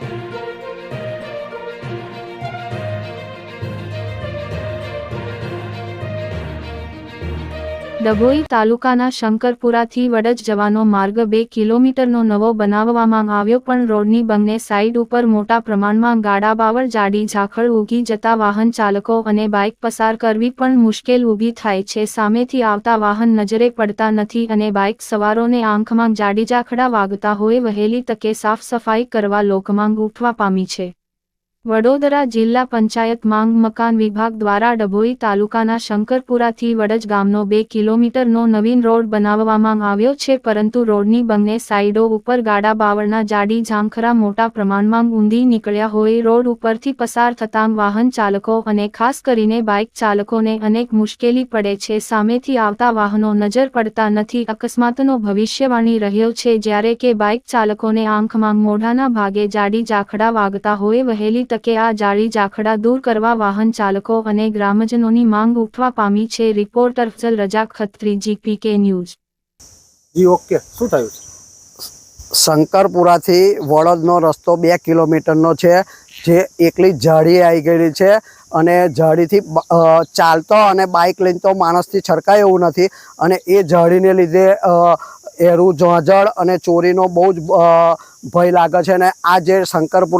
Thank you. Dabhoi તાલુકાના શંકરપુરાથી વડજ જવાનો માર્ગ બે કિલોમીટરનો નવો બનાવવામાં આવ્યો પણ રોડની બંને સાઇડ ઉપર મોટા પ્રમાણમાં ગાડાબાવળ જાડી ઝાખળ ઉગી જતા વાહન ચાલકો અને બાઇક પસાર કરવી પણ મુશ્કેલ ઊભી થાય છે. સામેથી આવતા વાહન નજરે પડતા નથી અને બાઇક સવારોને આંખમાં જાડી ઝાખડા વાગતા હોય, વહેલી તકે સાફ સફાઈ કરવા લોકમાંગ ઉઠવા પામી છે. વડોદરા જિલ્લા પંચાયત માંગ મકાન વિભાગ દ્વારા ડભોઈ તાલુકાના શંકરપુરાથી વડજ ગામનો બે કિલોમીટરનો નવીન રોડ બનાવવામાં આવ્યો છે, પરંતુ રોડની બંને સાઇડો ઉપર ગાડા બાવળના જાડી ઝાંખરા મોટા પ્રમાણમાં ઊંધી નીકળ્યા હોય, રોડ ઉપરથી પસાર થતાં વાહન ચાલકો અને ખાસ કરીને બાઇક ચાલકોને અનેક મુશ્કેલી પડે છે, સામેથી આવતા વાહનો નજર પડતા નથી, અકસ્માતનો ભવિષ્યવાણી રહ્યો છે, જ્યારે કે બાઇક ચાલકોને આંખમાં મોઢાના ભાગે જાડી ઝાખડા વાગતા હોય, વહેલી તકે આ જાડી જાખડા દૂર કરવા વાહન ચાલકો અને ગ્રામજનોની માંગ ઉઠવા પામી છે. Reporter Afzal Raja Khatri GPK news. જી ઓકે. શું થયું છે? શંકરપુરાથી વડોદનો રસ્તો બે કિલોમીટરનો છે જે એકલી જાળી આવી ગયેલી છે અને જાળીથી ચાલતો અને બાઇક લઈને તો માણસથી છરકાય એવું નથી અને એ જાળીને લીધે એરું ઝાંઝળ અને ચોરીનો બહુ જ ભય લાગે છે અને આ જે શંકરપુરા